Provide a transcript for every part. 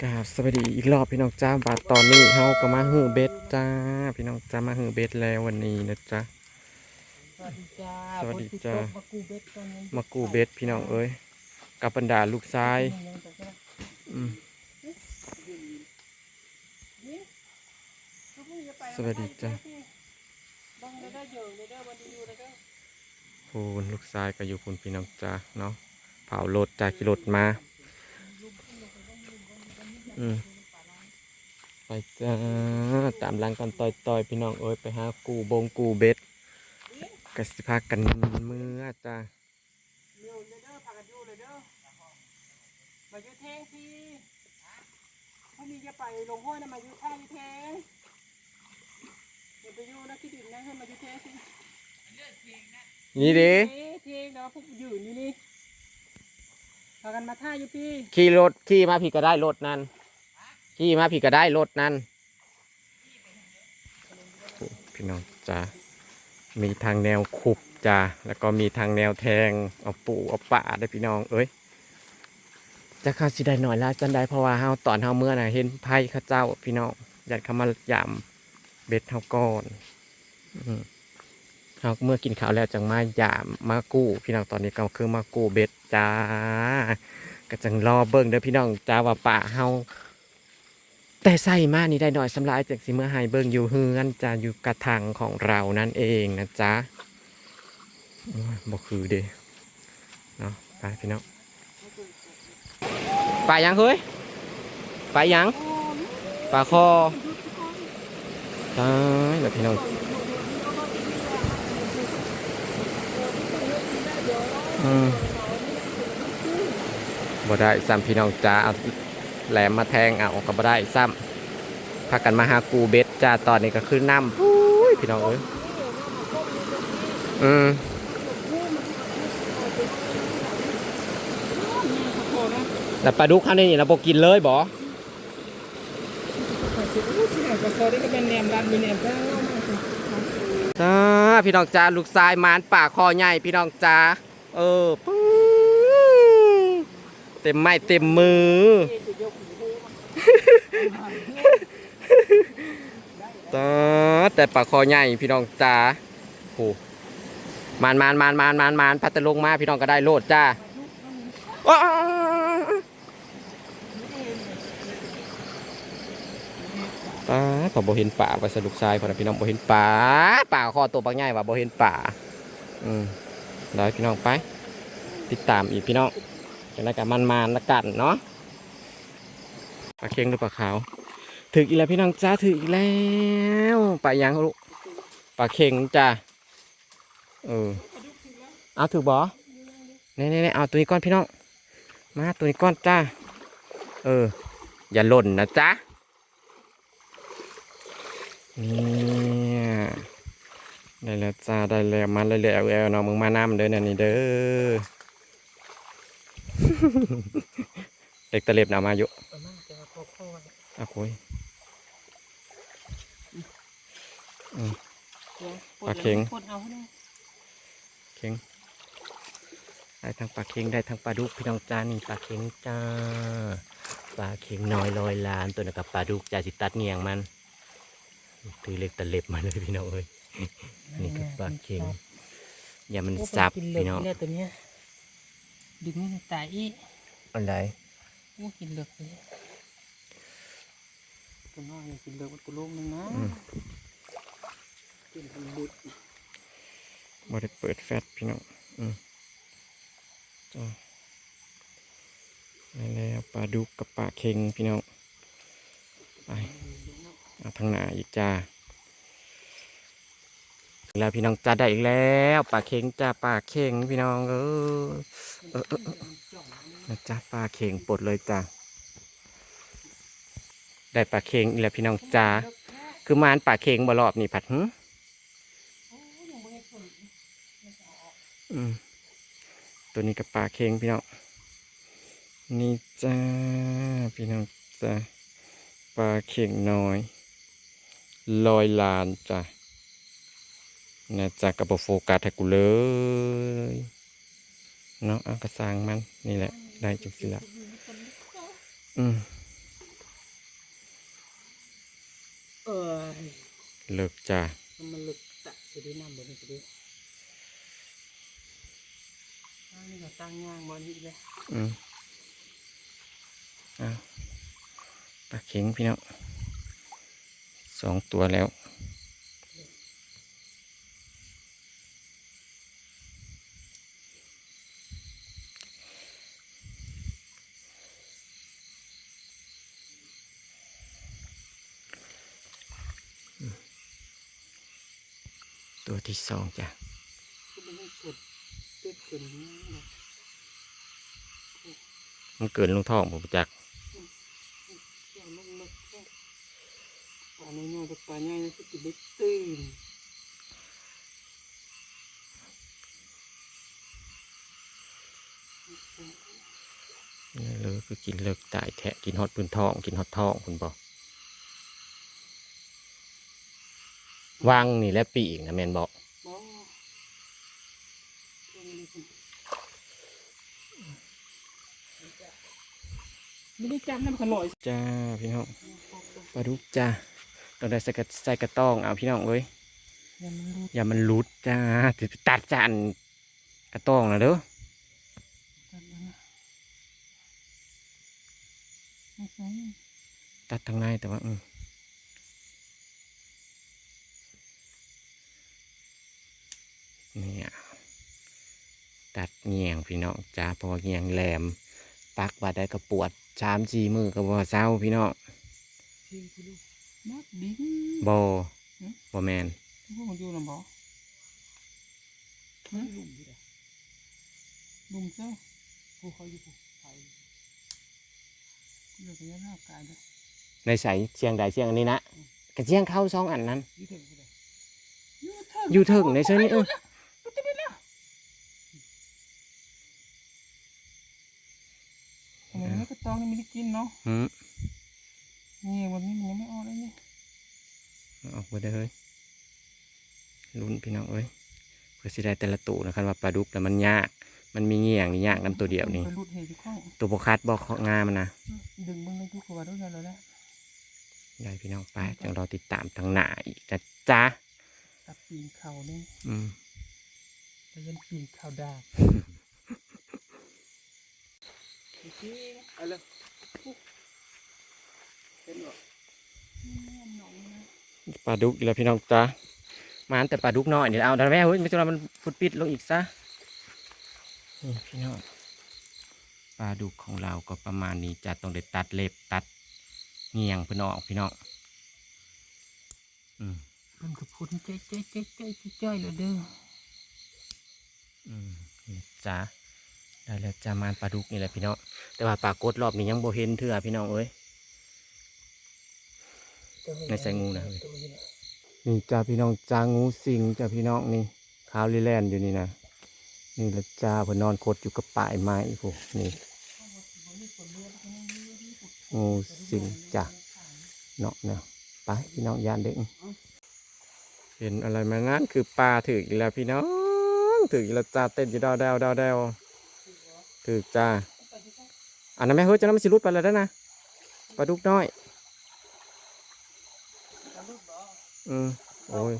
กราบสวัสดีอีกรอบพี่น้องจ้าบาดตอนนี้เฮาก็มาหือเบ็ดจ้า พี่น้องจ้ามาหือเบ็ดแล้ววันนี้นะจ๊ะ สวัสดีจ้าสวัสดีจ้าฝนสิตกมากูเบ็ดกันยังมากูเบ็ดพี่น้องเอ้ยกับบรรดาลูกชายยังจะก็อืมนี่ลูกมึงอย่าไปสวัสดีจ้าบังเลยได้เยอะเลยเด้อวันดีอยู่เลยเด้อคุณลูกชายก็อยู่คุณพี่น้องจ้าเนาะเผารถจากกิรถมา อืมไปจ้าตามหลังกันต่อยต่อยๆพี่น้องเอ้ยไปหากูบงกูเบ็ดกสิพากันเมื่อจ้าเดี๋ยวเลยเด้อพากันอยู่เลยเด้อมาอยู่แทงทีพรุ่งนี้จะไปลงห้วยนะมาอยู่ท่าอยู่แทงอย่าไปอยู่นะคิดดินนะให้มาอยู่แทงสินี่เด้เอ๊ะเทงเนาะพวกยืนอยู่นี่พากันมาท่าอยู่พี่ขี่รถขี่มาพี่ก็ได้รถนั้น ขี่มาพี่ก็ได้รถนั้นพี่น้องจ้ามีทางแนวขุบจ้าแล้วก็มีทางแนวแทงเอาปูเอาป่าได้พี่น้อง เอ้ยจะข้าสิได้หน่อยละจันได้เพราะว่าเฮาตอนเฮาเมื่อน่ะเห็นไพ่เข้าเจ้าพี่น้องอยากเข้ามายามเบ็ดเฮาก่อนอืมเฮาเมื่อกินข้าวแล้วจังมายามมากู้ พี่น้องตอนนี้ก็คือมากู้เบ็ดจ้าก็จังรอเบิ่งเด้อพี่น้องจ้าว่าป่าเฮา แต่ใส่มากนี่ได้หน่อยสำหรับจากสิเมื่อให้เบิงอยู่เฮือนจะอยู่กระถางของเรานั่นเองนะจ๊ะโอ้ยบ่คือเด้เนาะไปพี่น้องไปยังเฮ้ยไปยังปลาคอตายแล้วพี่น้องอืมบ่ได้ซ้ำพี่น้องจ้าเอา แหลมมาแทงเอาก็บ่ได้ซ้ำพากันมาหากูเบ็ดจ้าตอนนี้ก็คือน้ำอุ้ยพี่น้องเอ้ยอืมแล้วปลาดุกเขานี่เราบกินเลยบ่ก็พอได้ก็เป็นแนมรันมีแนมก็จ้าพี่น้องจ้าลูกชายหมานป่าคอใหญ่พี่น้องจ้าเออปึ้งเต็มไม้เต็มมือ ตาแต่ปลาคอใหญ่พี่น้องจ้าโอ้มานมานมานมานมานมานพัดตะลงมาพี่น้องก็ได้โลดจ้าอ้าวตาพอบ่เห็นป่าว่าสรุกทรายพอนะพี่น้องบ่เห็นป่าป่าคอตัวปลาใหญ่ว่าบ่เห็นป่าอืมได้พี่น้องไป ติดตามอีกพี่น้องจังได้กับมันมานละกันเนาะ ปลาเค็งหรือปลาขาว ถึกอีกแล้วพี่น้องจ้าถึกอีกแล้วปลายังลูกปลาเค็งจ้าเออเอาถือบอเนี่นี่นี่เอาตัวนี้ก้อนพี่น้อง มาตัวนี้ก้อนจ้า เออ อย่าหล่นนะจ๊ะเนี่ยได้แล้วจ้าได้แล้วมาเลยแล้วแอลเนาะมึงมาน้ำเด้อเนี่ยนี่เด้อเด็กตะเล็บหนามาอยู่ ประมาณจะพอพออะคุยปลาเข็งคนเอาเนี่ยเค็งได้ทั้งปลาเค็งได้ทั้งปลาดุกพี่น้องจ้านี่ปลาเค็งจ้าปลาเค็งน้อยลอยล้านตัวนั้นกับปลาดุกจ้าสิตัดเงียงมันถือเล็กตะเล็บมาเลยพี่น้องเอ้ยนี่คือปลาเค็งอย่ามันซับกินเหลืพี่น้องเนี่ยตัวเนี้ยดึงนี่ตายอีกอันใดโอ้กินเหลือกเลย ตัวน้อยนี่กินเหลือกว่าตัวลูกนึงนะกินทำบุญบ่ได้เปิดแฟตพี่น้องอืมจ้าได้แล้วปลาดุกกับปลาเค็งพี่น้องไปเอาทางหน้าอีกจ้าแล้วพี่น้องจ้าได้อีกแล้วปลาเค็งจ้าปลาเค็งพี่น้องเออเออจ้าปลาเค็งปลดเลยจ้า ได้ปลาเค็งอีกแล้วพี่น้องจ้าคือมานปลาเค็งบ่รอบนี่ผัดหึอืมตัวนี้กับปลาเค็งพี่น้องนี่จ้าพี่น้องจ้าปลาเค็งน้อยลอยลานจ้านะจ๊ะกับบโฟกัสให้กูเลยเนาะเอากระสร้างมันนี่แหละได้จังสิละอืม เลิกจ้ามันลึกตะจะได้น้ำบ่ได้จะได้อันนี้ก็ตั้งย่างบ่นี่เลยอืมอ้าวปลาเข็งพี่น้องสองตัวแล้ว ที่สองจ้ะก็มันให้กดเต็มเกินนี้นะมันเกินลงท้องผมจักเจ้าลงลึกแค่ปลาน้อยๆกับปลาใหญ่นะคือติดเล็กตื่นนี่เลยคือกินเลิกตายแทะกินฮอดพื้นท้อง กินฮอดท้องคุณบอก วางนี่แหละปีกนะแมนบอกบ่ตัวนี้คุณไม่ได้จับน้ำขน่อยจ้าพี่น้องปลาดุกจ้าต้องได้ใส่กระใส่กระต้องเอาพี่น้องเอ้ยอย่ามันรูดอย่ามันหลุดจ้าถือไปตัดจานกระต้องนะเด้อจับมันนะไม่ใช่ตัดทางในแต่ว่าอืม เนี่ยตัดเงียงพี่น้องจ้าเพอเงียงแหลม ปักบาดได้กระปวดชามจีมือกับว่าเศร้าพี่น้องจริงคุณลูกนักดิ้งบอหืมบอแมนพวกมันอยู่ลำบ่ฮะลุมอยู่เลยลุมเจ้าผู้เขาอยู่ผู้ไปเรื่องนี้น่ากายเลยในใสเชียงใดเชียงอันนี้นะกระเชียงเข้าสองอันนั้นยืดถึงกูเลยอยู่ถึงในเส้นนี้เออ กูจะได้แล้ว ทำไมไม่กระตองนี่ไม่ได้กินเนาะหืมนี่วันนี้มันยังไม่ออกเลยนี่เอาออกไปได้เลยลุ้นพี่น้องเอ้ยเพื่อสิได้แต่ละตัวนะครับว่าปลาดุกแล้วมันยากมันมีเงี่ยงนี่ยากน้ำตัวเดียวนี่ตัวบคัดบอกงามันนะดึงมึงในทุกขวดด้วยกันเลยแหละยายพี่น้องไปจังรอติดตามทางหน้าอีกนะจ๊ะตับปีนเขานี่อืมแต่ยันปีนเขาดาบ จริงๆเอาเลยเห็นหรอปลาดุกอีกแล้วพี่น้องจ๊ะมาแต่ปลาดุกน้อยเดี๋ยวเอาดันแม่เฮ้ยไม่ต้องมันฟุดปิดลงอีกซะพี่น้องปลาดุกของเราก็ประมาณนี้จะต้องได้ตัดเล็บตัดเงียงพี่น้องพี่น้องอืมมันก็พูดเจ๊เจ๊เจ๊เจ๊เจ๊เลยเด้ออืมจ้า ได้แล้วจามานปลาดุกนี่แหละพี่น้องแต่ว่าปลากดรอบนี้ยังโบเห็นเถื่อพี่น้องเอ้ยในใส่งูนะนี่จ้าพี่น้องจ้างูสิงจ้าพี่น้องนี่ขาวลิแลนอยู่นี่นะนี่ละจ้าพิ่นอนคดอยู่กับป่ายไม้พวกนี่งูสิงจ้าเนาะเนี่ยไปพี่น้องยานเด็กเห็นอะไรมางั้นคือปลาถืออีกแล้วพี่น้องถืออีกแล้วจ้าเต้นอยู่ดาวดาวดาวดาว ถือจ้าอันนั้นแม่เฮ้ยจะนั้นมันสิรุดไปแล้วด้อนะปลาดุกน้อยอืมโอ้ย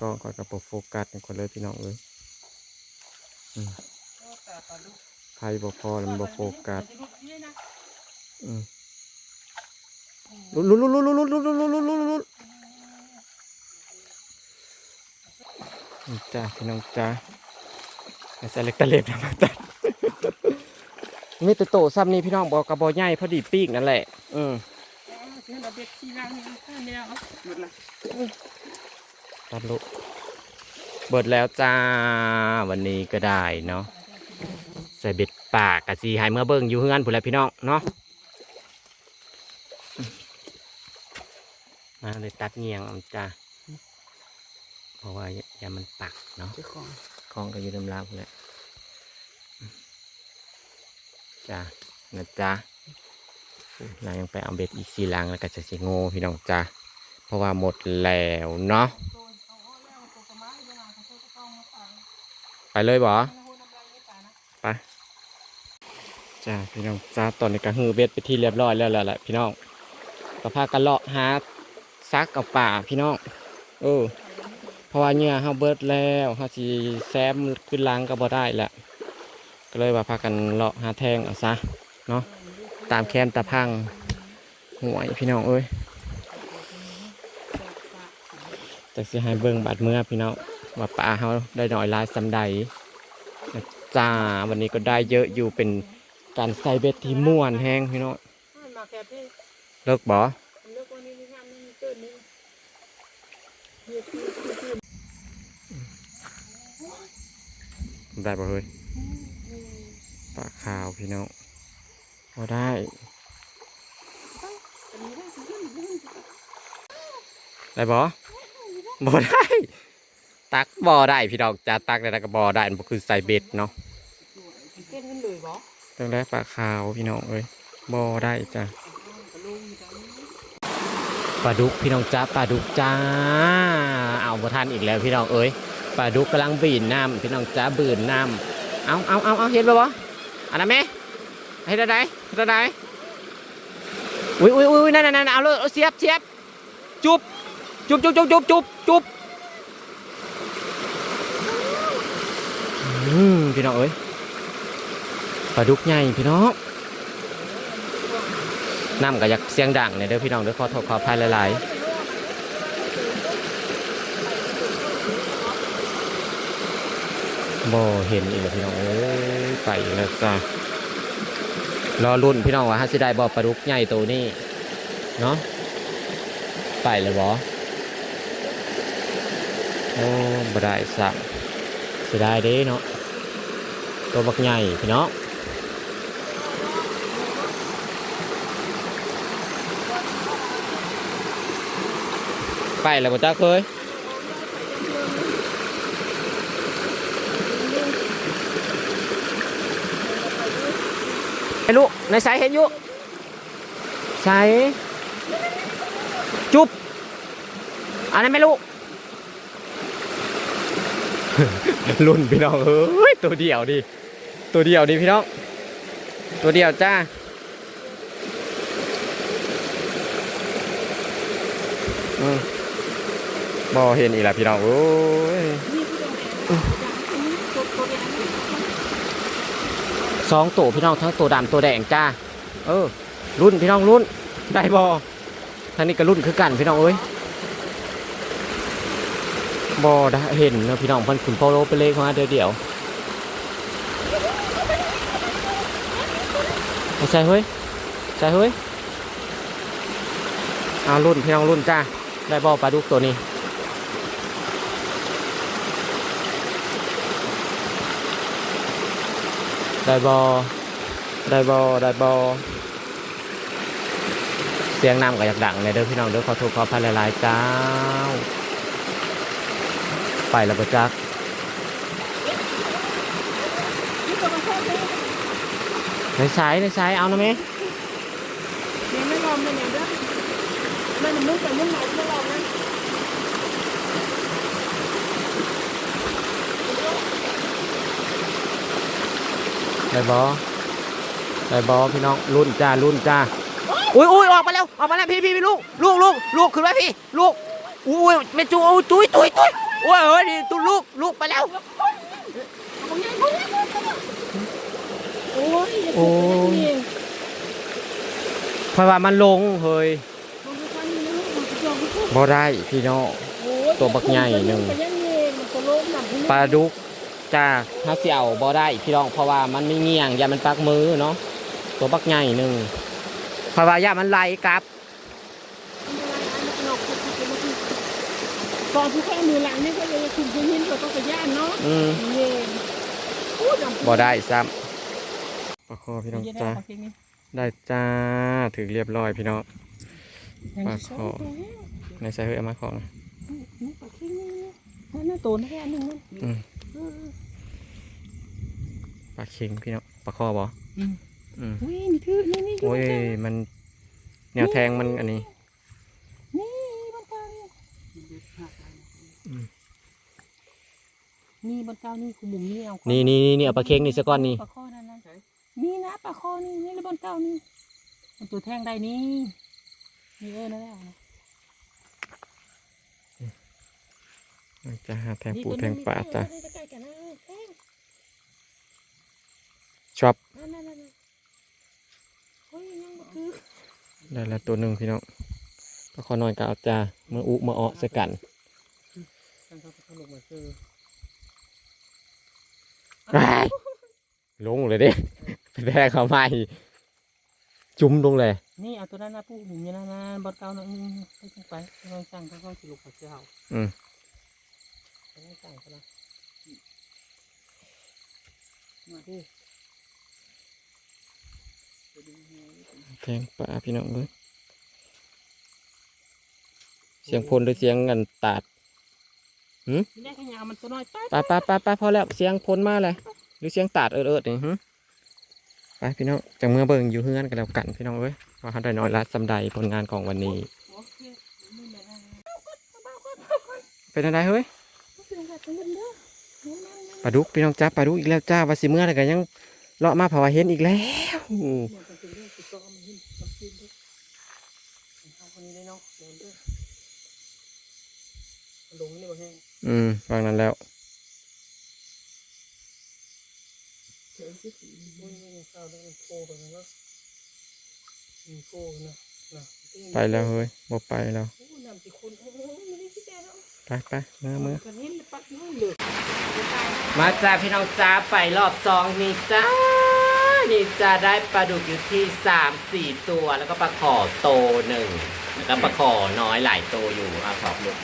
ก็คอยกับโฟกัสกันคนเลยพี่น้องเลยไพ่บ่พอแล้วมันบ่โฟกัสอืมลุลุลุลุลุลุลุลุลุลุลุลุนี่จ้าพี่น้องจ้าไอ้ใส่เล็กตะเล็บนะมาตัด มีแต่โตซ้ำนี่พี่น้องบอกกระบอกใหญ่พอดีปีกนั่นแหละ อืมเห็นเราเบ็ดทีล่างนี่ข้าแนวหมดละตัดลุเบิดแล้วจ้า วันนี้ก็ได้เนาะใส่เบ็ดปากกะสีหายเมื่อเบิ่งอยู่เฮือนผู้นแหละพี่น้องเนาะมาเลยตัดเงียงเอาจ้าเพราะว่าอย่ามันปักเนาะเจ้าของคลองก็อยู่ลำลาวผู้นแหละ จ้านะจ้าเรายังไปเอาเบ็ดอีกสีลังแล้วก็จะสิโง่พี่น้องจ้าเพราะว่าหมดแล้วเนาะไปเลยบ่ไปจ้าพี่น้องจ้าตอนนี้ก็ฮือเบ็ดไปที่เรียบร้อยแล้วแหละพี่น้องก็พากันเลาะหาซักกับป่าพี่น้องเออเพราะว่าเหงื่อเฮาเบิดแล้วเฮาสิแซมขึ้นล้างก็บ่ได้แหละ ก็เลยว่าพากันเลาะหาแทงเอาซะเนาะตามแคมตาพังห่วยพี่น้องเอ้ยจากสิให้เบิ่งบาดเมื่อพี่น้องว่าปลาเฮาได้หน้อยลายสำใดจ้าวันนี้ก็ได้เยอะอยู่เป็นการใส่เบ็ดที่ม่วนแฮงพี่น้องเลิกบ่ได้บ่เฮ้ย ปลาขาวพี่น้องพอได้อันนี้ได้บ่บ่ได้ ตักบ่ได้พี่น้องจะตักได้แล้วก็บ่ได้มันคือใส่เบ็ดเนาะต้นขึ้นเลยบ่ต้องได้ปลาขาวพี่น้องเอ้ยบ่ได้จ้ะปลาดุกพี่น้องจ้าปลาดุกจ้า เอาบ่ทันอีกแล้วพี่น้องเอ้ยปลาดุกกำลังบีนน้ำพี่น้องจ้าบืนน้ำเอาเอาเอาเอาเห็นบ่บ่ อันนั้นแม่เฮ็ดได้เฮ็ดได้อุ้ยอุ้ยอุ้ยนั่นนั่นนั่นเอาเลยเอาเสียบเสียบจุบจุบจุบจุบจุบจุบจุบอืมพี่น้องเอ้ยปลาดุกใหญ่พี่น้องน้ำก็อยากเสียงดังเนี่ยเด้อพี่น้องเด้อขอโทษขออภัยหลายๆบ่เห็นอีกแล้วพี่น้องเอ้ย ไปอีกแล้วจ้ารอรุ่นพี่น้องว่าฮัสิได้บ่ปลาดุกใหญ่ตัวนี้เนาะไปเลยบ่โอ้บ่ได้สักสิได้เด้เนาะตัวบักใหญ่พี่น้องไปแล้วบ่จ้าเคย ไอ้ลูกในสายเห็นอยู่สายจุบอันนั้นไม่รู้รุ่นพี่น้องเอ้ยตัวเดียวดิตัวเดียวดิพี่น้อง ตัวเดียวจ้ามบอเห็นอีกแล้วพี่น้องโอ้ย นี่คือตรงไหนตัวตัวเดียว สองตัวพี่น้องทั้งตัวดำตัวแดงจ้า เออรุ่นพี่น้องรุ่นได้บอท่างนี้ก็รุ่นคือกันพี่น้องเอ้ยบอได้เห็นนะพี่น้องพันขุนโปโลไปเลยมาเดี๋ยวเดี๋ยวใส่เฮ้ยใส่เฮ้ยเอารุ่นพี่น้องรุ่นจ้าได้บอปลาดุกตัวนี้ ได้บอได้บอได้บอเสียงน้ำก็อยากดังเลยเด้อพี่น้องเด้อขอโทษขออภัยหลายๆเจ้า ไปแล้วประจักในสายในสายเอานะเมเดี๋ยวไม่ลองเลยเนี่ยเด้อมันมึงกับมึงไหนไม่ลองนะ ได้บอได้บอพี่น้องรุ่นจ้ารุ่นจ้าอุ้ยอุ้ยออกมาแล้วออกมาแล้วพี่พี่พี่ลูกลูกลูกลูกขึ้นไว้พี่ ลูกอุ้ยเมจูอุ้ยตุยตุยตุยโอ้ยเฮ้ยนี่ตุลูกลูกไปแล้วโอ้ยโอ้ยเพราะว่ามันลงเฮ้ยบ่ได้พี่น้องตัวบักใหญ่หนึ่งปลาดุก จ้าถ้าสิเอาบ่ได้พี่น้องเพราะว่ามันไม่เงี่ยงอย่ามันปักมือเนาะตัวบักใหญ่หนึ่งเพราะว่าอย่ามันไหลกลับตอนที่แค่มือหลังนี่ก็เลยคุณคุณหินตัวก็กระย่านเนาะอืมเย่พูดบ่ได้ซ้ำปลาคอพี่น้องจ้าได้จ้าถึงเรียบร้อยพี่น้องปลาคอในใส่เฮ้ยเอามาของนะนี่ปลาเค็งนี่นั่นน่ะตัวนั่นแค่อันหนึงนั่นอืมเออ ปลาเค็งพี่น้องปลาคอบ่อืมอืมอุ้ยนี่คือนี่นี่โอ้ยมัน แนวแทงมันอันนี้ นี่บนเก้านี่อืมนี่บนเก้านี่คุณบุ๋มนี่เอานี่นี่นี่นี่เอาปลาเค็งนี่ซะก่อนนี่ปลาข้อนั่นนะนี่นะปลาข้อนี่นี่บนเก้านี่มันตัวแทงได้นี่นี่เออนั่นแหละ จะหาแทงปูแทงปลาจ้ะนี่ใกล้ๆกันนะแท่งชอบนั่นนั่นนั่นเฮ้ยยังบ่คือได้แล้วตัวหนึ่งพี่น้องปลาคอน้อยก็เอาจ้ามาอุมาเอาะใส่กันท่านเขาเขาลงมาซื้อไปลงเลยเด้แพ้เขาไม่จุ่มลงเลย นี่เอาตัวนั้นนะปุ๊ผมอยังนั้นนะบอลเก่านะอืมให้ขึ้นไปให้ลองสั่งเขาก็สิลูกกับเจ้าอืม ให้ลองสั่งเขาละมาดิแทงปลาพี่น้องเลยเสียงพลหรือเสียงเงินตาดนี่แรกขยามันตัวน้อยไปปลาปลาปลาปลาพอแล้วเสียงพลมาเลยหรือเสียงตาดเอิดเอิดนี่หึไปพี่น้องจากเมื่อเบิ่งอยู่เฮือนกันแล้วกันพี่น้องเว้ยว่าเขาได้น้อยละสำใดผลงานของวันนี้โอเคไม่เป็นไรเป็นอะไรเฮ้ย ปลาดุกพี่น้องจ้าปลาดุกอีกแล้วจ้าว่าสิเมื่อไรกันยังเลาะมาเพราวาเห็นอีกแล้วเนี่ยมันเป็นเรื่องติดต่อมันหินมันกินด้วยมันทำคนนี้ได้เนาะเดินด้วยมันลงนี่บ่แห้งอืมฟังนั้นแล้วไปแล้วเฮ้ยบอ้น้ำสิคุณโอ้โหไม่ได้คิดแต่แล้ว ไปไปมื่อเมื่อมาจ้าพี่น้องจ้าไปรอบสองนี่จ้า นี่จะได้ปลาดุกอยู่ที่สามสี่ตัว แล้วก็ปลาขอโตหนึ่งแล้วก็ปลาขอน้อยหลายโตอยู่อาขอบลูก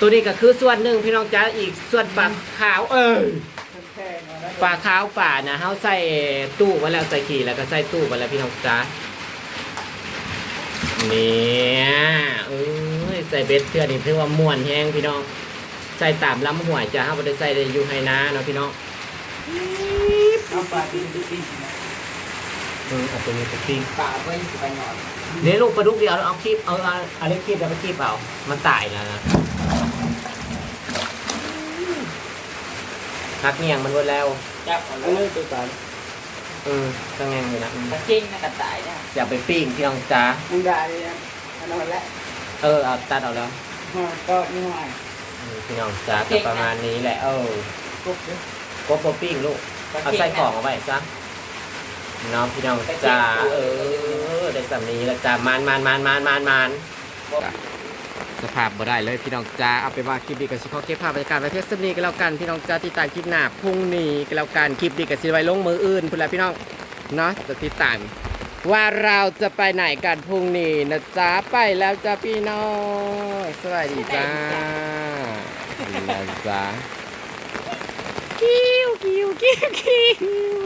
ตัวนี้ก็คือส่วนหนึ่งพี่น้องจ้าอีกส่วนปลาขาวเออปลาขาวป่านะเฮาใส่ตู้ไว้แล้วใส่ขี่แล้วก็ใส่ตู้ไว้แล้วพี่น้องจ้าเนี่ยเอ้ย ใส่เบ็ดเทื่อนี่ถือว่าม่วนแห้งพี่น้องใส่ตามลำห้วยจ้าเฮาบ่ได้ใส่ได้อยู่ให้นาเนาะพี่น้องเอาปลาดินดิบนะเออเอาตัวนี้ไปปิ้งปลาไว้สิไปนอนเดี๋ยวลูกปลาดุกเดียวเอาคลิปเอาเอาเอาเล็กคลิปแล้วไปคลิปเอามันตายแล้วนะพักเงียงมันหมดแล้วจับเอาเลยตัวปลาอืมก็แงงอยู่นะอืมตะเก่งนะกระต่ายนะอย่าไปปิ้งพี่น้องจ้ามันได้เลยนะนอนแล้ว เออเอาตัดเอาแล้วก็ไม่ไหวอืมพี่น้องจ้าก็ประมาณนี้แหละเออกุ๊บเลยกบโปปิ้งลูกเอาใส่กล่องเอาไว้ซะเน้องพี่น้องจ้าเออได้สำนี้แล้วจ้ามานมานมานมานมานมานสภาพบ่ได้เลยพี่น้องจ้าเอาไปนว่าคลิปนี้กับชิคอเก็บภาพบรรยากาศไว้เพียงสำนีกันแล้วกันพี่น้องจ้าติดตามคลิปหน้าพรุ่งนี้กันแล้วกันคลิปนี้กับสิไว้ลงมืออื่นพุ่นแหละพี่น้องเนาะจะติดตาม ว่าเราจะไปไหนกันพรุ่งนี้นะจ้าไปแล้วจ้าพี่น้องสวัสดีจ้าไปแล้วจ้าคิวคิวคิวคิว